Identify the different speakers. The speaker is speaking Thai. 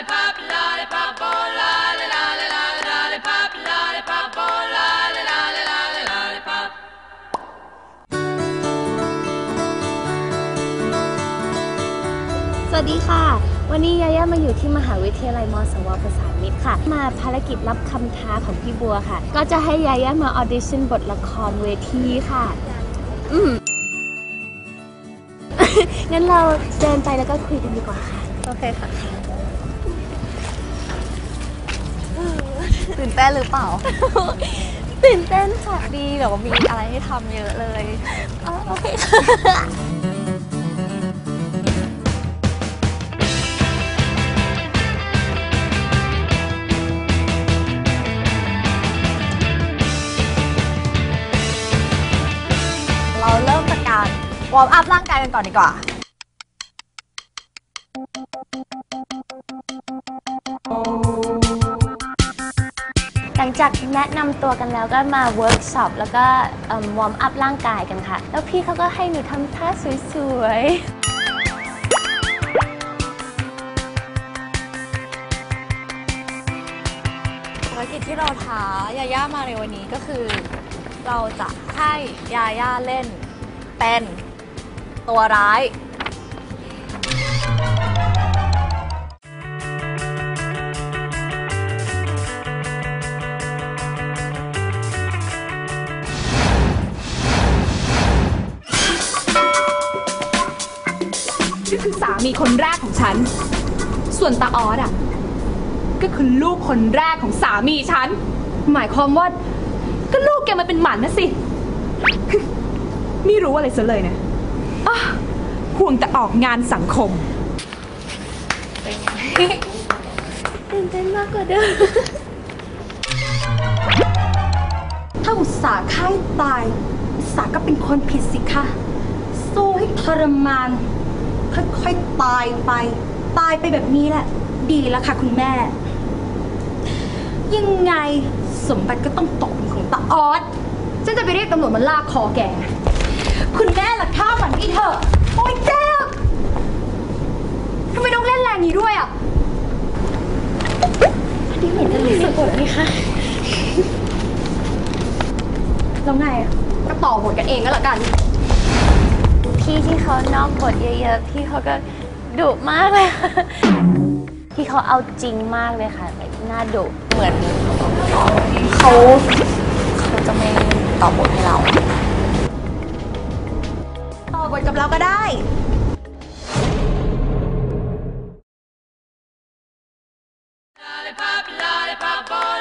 Speaker 1: lollipop, lollipop, oh lolly, lolly, lolly, lollipop, lollipop, oh lolly, lolly, lolly, lollipop.
Speaker 2: สวัสดีค่ะ วันนี้ยาย่ามาอยู่ที่มหาวิทยาลัยมสวประสานมิตรค่ะ มาภารกิจรับคำท้าของพี่บัวค่ะ ก็จะให้ยาย่ามาออดิชั่นบทละครเวทีค่ะ อืม งั้นเราเดินไปแล้วก็คุยกันดีกว่าค่ะ
Speaker 3: โอเคค่ะ ตื่นเต้นหรือเปล่า
Speaker 2: ตื่นเต้นค่ะ
Speaker 3: ดีแบบว่ามีอะไรให้ทำเยอะเลย
Speaker 2: อ๋อโอเคค่ะ
Speaker 3: เราเริ่มจากการวอร์มอัพร่างกายกันก่อนดีกว่า
Speaker 2: จากแนะนำตัวกันแล้วก็มาเวิร์กช็อปแล้วก็วอร์มอัพร่างกายกันค่ะ แล้วพี่เขาก็ให้หนูทำท่าสวยๆ
Speaker 3: ภารกิจที่เราท้ายาย่ามาในวันนี้ก็คือ เราจะให้ยาย่าเล่นเป็นตัวร้าย
Speaker 4: มีคนแรกของฉัน ส่วนตาออสอะ ก็คือลูกคนแรกของสามีฉัน หมายความว่า ก็ลูกแกมาเป็นหมันนะสิ ไม่รู้อะไรซะเลยนะอะห่วงแต่ออกงานสังคม
Speaker 2: ตื่นเต้นมากกว่าเดิม
Speaker 5: ถ้าอุตส่าห์ฆ่าให้ตาย อุตส่าห์ก็เป็นคนผิดสิคะ สู้ให้ทรมาน ค่อยๆตายไป ตายไปแบบนี้แหละ ดีแล้วค่ะคุณแม่ ยังไงสมบัติก็ต้องตกเป็นของตาออสฉันจะไปเรียกตำรวจมาลากคอแก คุณแม่ละข้าวมันพี่เถอะ โอ๊ยเจ็บทำไมต้องเล่นแรงนี้ด้วยอะ
Speaker 2: พี่เหมือนจะรู้สึกบทไหมคะ
Speaker 5: แล้วไงอะก็ต่อบทกันเองก็แล้วกัน
Speaker 2: พี่ที่เขานอกบทเยอะๆ พี่เขาก็ดุมากเลยค่ะพี่เขาเอาจริงมากเลยค่ะแบบหน้าดุเหมือน
Speaker 3: เขาเขาจะไม่ตอบบทให้เรา
Speaker 5: ต่อบทกับเราก็ได้
Speaker 1: Lollipop, lollipop,